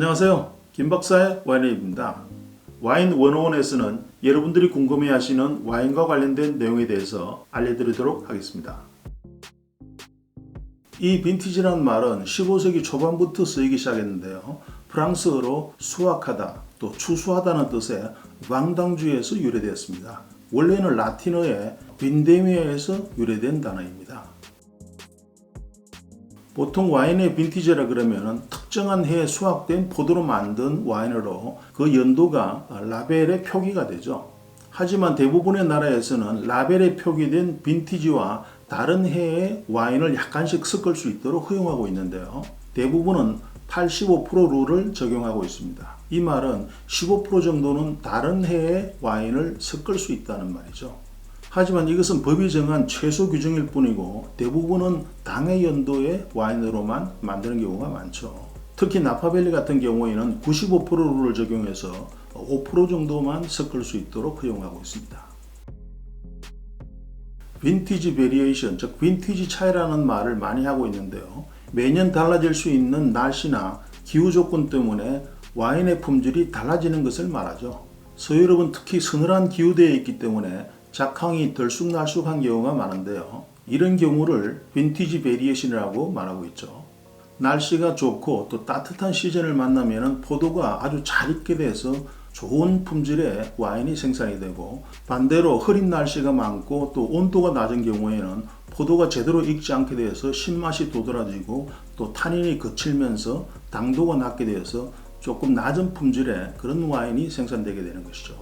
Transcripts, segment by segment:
안녕하세요. 김 박사의 와인입니다. 와인 101에서는 여러분들이 궁금해하시는 와인과 관련된 내용에 대해서 알려드리도록 하겠습니다. 이 빈티지라는 말은 15세기 초반부터 쓰이기 시작했는데요. 프랑스어로 수확하다, 또 추수하다는 뜻의 왕당주에서 유래되었습니다. 원래는 라틴어의 빈데미아에서 유래된 단어입니다. 보통 와인의 빈티지라 그러면 특정한 해에 수확된 포도로 만든 와인으로 그 연도가 라벨에 표기가 되죠. 하지만 대부분의 나라에서는 라벨에 표기된 빈티지와 다른 해의 와인을 약간씩 섞을 수 있도록 허용하고 있는데요. 대부분은 85% 룰을 적용하고 있습니다. 이 말은 15% 정도는 다른 해의 와인을 섞을 수 있다는 말이죠. 하지만 이것은 법이 정한 최소 규정일 뿐이고 대부분은 당해 연도의 와인으로만 만드는 경우가 많죠. 특히 나파밸리 같은 경우에는 95% 룰을 적용해서 5% 정도만 섞을 수 있도록 허용하고 있습니다. 빈티지 베리에이션, 즉 빈티지 차이라는 말을 많이 하고 있는데요. 매년 달라질 수 있는 날씨나 기후 조건 때문에 와인의 품질이 달라지는 것을 말하죠. 서유럽은 특히 서늘한 기후대에 있기 때문에 작황이 들쑥날쑥한 경우가 많은데요. 이런 경우를 빈티지 베리에이션이라고 말하고 있죠. 날씨가 좋고 또 따뜻한 시즌을 만나면 포도가 아주 잘 익게 돼서 좋은 품질의 와인이 생산이 되고 반대로 흐린 날씨가 많고 또 온도가 낮은 경우에는 포도가 제대로 익지 않게 되어서 신맛이 도드라지고 또 탄닌이 거칠면서 당도가 낮게 되어서 조금 낮은 품질의 그런 와인이 생산되게 되는 것이죠.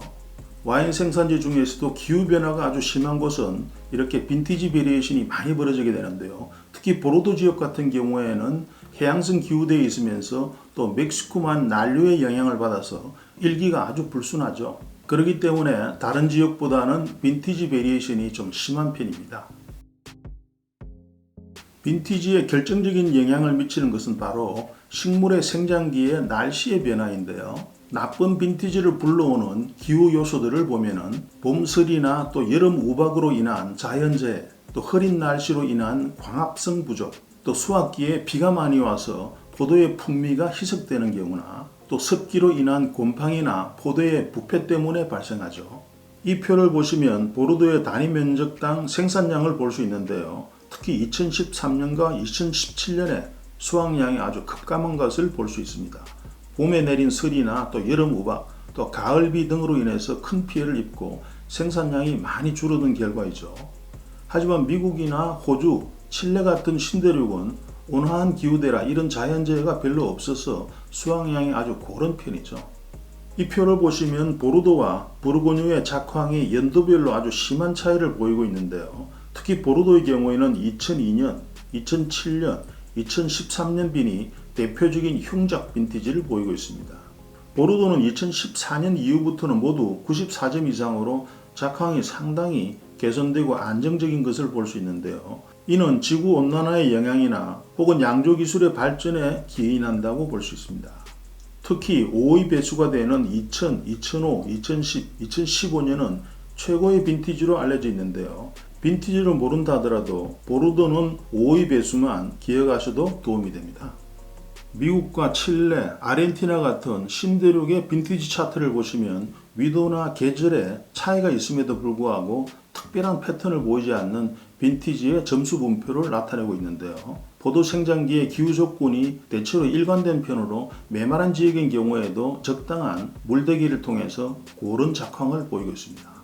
와인 생산지 중에서도 기후 변화가 아주 심한 곳은 이렇게 빈티지 베리에이션이 많이 벌어지게 되는데요. 특히 보로도 지역 같은 경우에는 해양성 기후대에 있으면서 또 멕시코만 난류의 영향을 받아서 일기가 아주 불순하죠. 그렇기 때문에 다른 지역보다는 빈티지 베리에이션이 좀 심한 편입니다. 빈티지에 결정적인 영향을 미치는 것은 바로 식물의 생장기의 날씨의 변화인데요. 나쁜 빈티지를 불러오는 기후 요소들을 보면은 봄설이나 또 여름 우박으로 인한 자연재해, 또 흐린 날씨로 인한 광합성 부족, 또 수확기에 비가 많이 와서 포도의 풍미가 희석되는 경우나 또 습기로 인한 곰팡이나 포도의 부패 때문에 발생하죠. 이 표를 보시면 보르도의 단위 면적당 생산량을 볼 수 있는데요. 특히 2013년과 2017년에 수확량이 아주 급감한 것을 볼 수 있습니다. 봄에 내린 설이나 또 여름 우박, 또 가을비 등으로 인해서 큰 피해를 입고 생산량이 많이 줄어든 결과이죠. 하지만 미국이나 호주, 칠레 같은 신대륙은 온화한 기후대라 이런 자연재해가 별로 없어서 수확량이 아주 고른 편이죠. 이 표를 보시면 보르도와 부르고뉴의 작황이 연도별로 아주 심한 차이를 보이고 있는데요. 특히 보르도의 경우에는 2002년, 2007년, 2013년 빈이 대표적인 흉작 빈티지를 보이고 있습니다. 보르도는 2014년 이후부터는 모두 94점 이상으로 작황이 상당히 개선되고 안정적인 것을 볼 수 있는데요. 이는 지구 온난화의 영향이나 혹은 양조 기술의 발전에 기인한다고 볼 수 있습니다. 특히 5위 배수가 되는 2000, 2005, 2010, 2015년은 최고의 빈티지로 알려져 있는데요. 빈티지를 모른다 하더라도 보르도는 5위 배수만 기억하셔도 도움이 됩니다. 미국과 칠레, 아르헨티나 같은 신대륙의 빈티지 차트를 보시면 위도나 계절에 차이가 있음에도 불구하고 특별한 패턴을 보이지 않는 빈티지의 점수 분표를 나타내고 있는데요. 포도 생장기의 기후 조건이 대체로 일관된 편으로 메마른 지역인 경우에도 적당한 물대기를 통해서 고른 작황을 보이고 있습니다.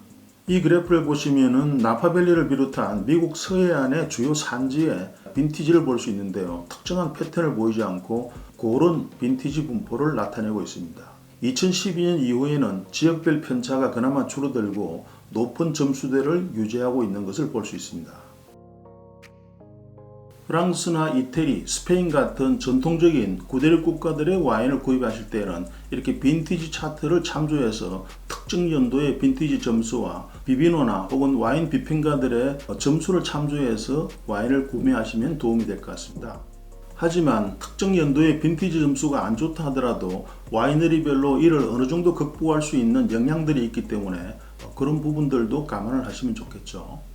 이 그래프를 보시면은 나파밸리를 비롯한 미국 서해안의 주요 산지에 빈티지를 볼 수 있는데요. 특정한 패턴을 보이지 않고 고른 빈티지 분포를 나타내고 있습니다. 2012년 이후에는 지역별 편차가 그나마 줄어들고 높은 점수대를 유지하고 있는 것을 볼 수 있습니다. 프랑스나 이태리, 스페인 같은 전통적인 구대륙 국가들의 와인을 구입하실 때는 이렇게 빈티지 차트를 참조해서 특정 연도의 빈티지 점수와 비비노나 혹은 와인 비평가들의 점수를 참조해서 와인을 구매하시면 도움이 될 것 같습니다. 하지만 특정 연도의 빈티지 점수가 안 좋다 하더라도 와이너리별로 이를 어느 정도 극복할 수 있는 영향들이 있기 때문에 그런 부분들도 감안을 하시면 좋겠죠.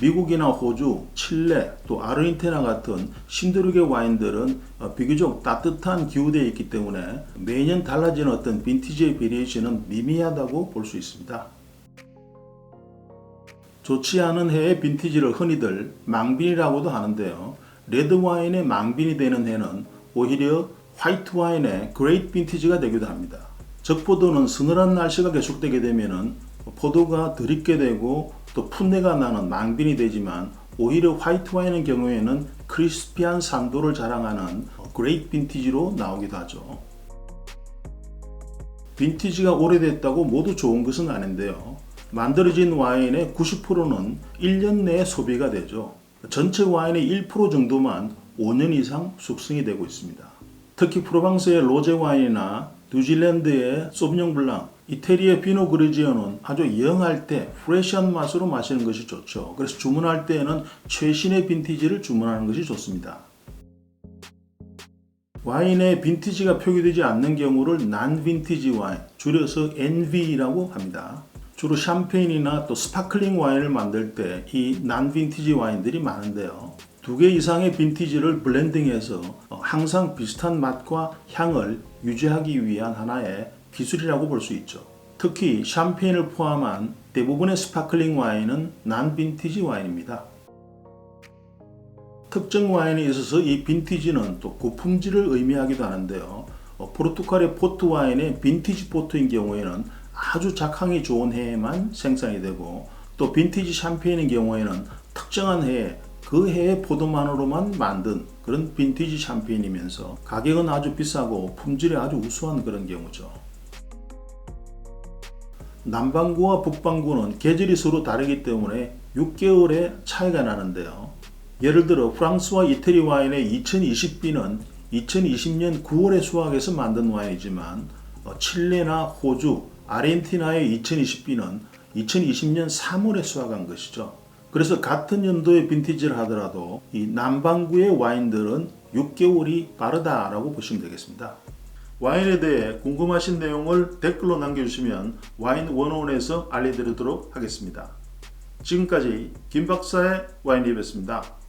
미국이나 호주, 칠레, 또 아르헨티나 같은 신드루계 와인들은 어, 비교적 따뜻한 기후대에 있기 때문에 매년 달라지는 어떤 빈티지의 베리에이션은 미미하다고 볼 수 있습니다. 좋지 않은 해의 빈티지를 흔히들 망빈이라고도 하는데요. 레드 와인의 망빈이 되는 해는 오히려 화이트 와인의 그레이트 빈티지가 되기도 합니다. 적포도는 서늘한 날씨가 계속되게 되면은 포도가 덜 익게 되고 또 풋내가 나는 망빈이 되지만 오히려 화이트 와인의 경우에는 크리스피한 산도를 자랑하는 그레이트 빈티지로 나오기도 하죠. 빈티지가 오래됐다고 모두 좋은 것은 아닌데요. 만들어진 와인의 90%는 1년 내에 소비가 되죠. 전체 와인의 1% 정도만 5년 이상 숙성이 되고 있습니다. 특히 프로방스의 로제 와인이나 뉴질랜드의 소비뇽 블랑, 이태리의 피노 그리지오는 아주 영할 때 프레시한 맛으로 마시는 것이 좋죠. 그래서 주문할 때에는 최신의 빈티지를 주문하는 것이 좋습니다. 와인에 빈티지가 표기되지 않는 경우를 난 빈티지 와인, 줄여서 NV라고 합니다. 주로 샴페인이나 또 스파클링 와인을 만들 때 이 난 빈티지 와인들이 많은데요. 두 개 이상의 빈티지를 블렌딩해서 항상 비슷한 맛과 향을 유지하기 위한 하나의 기술이라고 볼 수 있죠. 특히 샴페인을 포함한 대부분의 스파클링 와인은 난 빈티지 와인입니다. 특정 와인에 있어서 이 빈티지는 또 고품질을 의미하기도 하는데요. 어, 포르투갈의 포트 와인의 빈티지 포트인 경우에는 아주 작황이 좋은 해에만 생산이 되고 또 빈티지 샴페인의 경우에는 특정한 해에 그 해의 포도만으로만 만든 그런 빈티지 샴페인이면서 가격은 아주 비싸고 품질이 아주 우수한 그런 경우죠. 남반구와 북반구는 계절이 서로 다르기 때문에 6개월의 차이가 나는데요. 예를 들어 프랑스와 이태리 와인의 2020비는 2020년 9월에 수확해서 만든 와인이지만 어, 칠레나 호주, 아르헨티나의 2020비는 2020년 3월에 수확한 것이죠. 그래서 같은 연도의 빈티지를 하더라도 이 남반구의 와인들은 6개월이 빠르다라고 보시면 되겠습니다. 와인에 대해 궁금하신 내용을 댓글로 남겨주시면 와인 원원에서 알려드리도록 하겠습니다. 지금까지 김 박사의 와인 리뷰였습니다.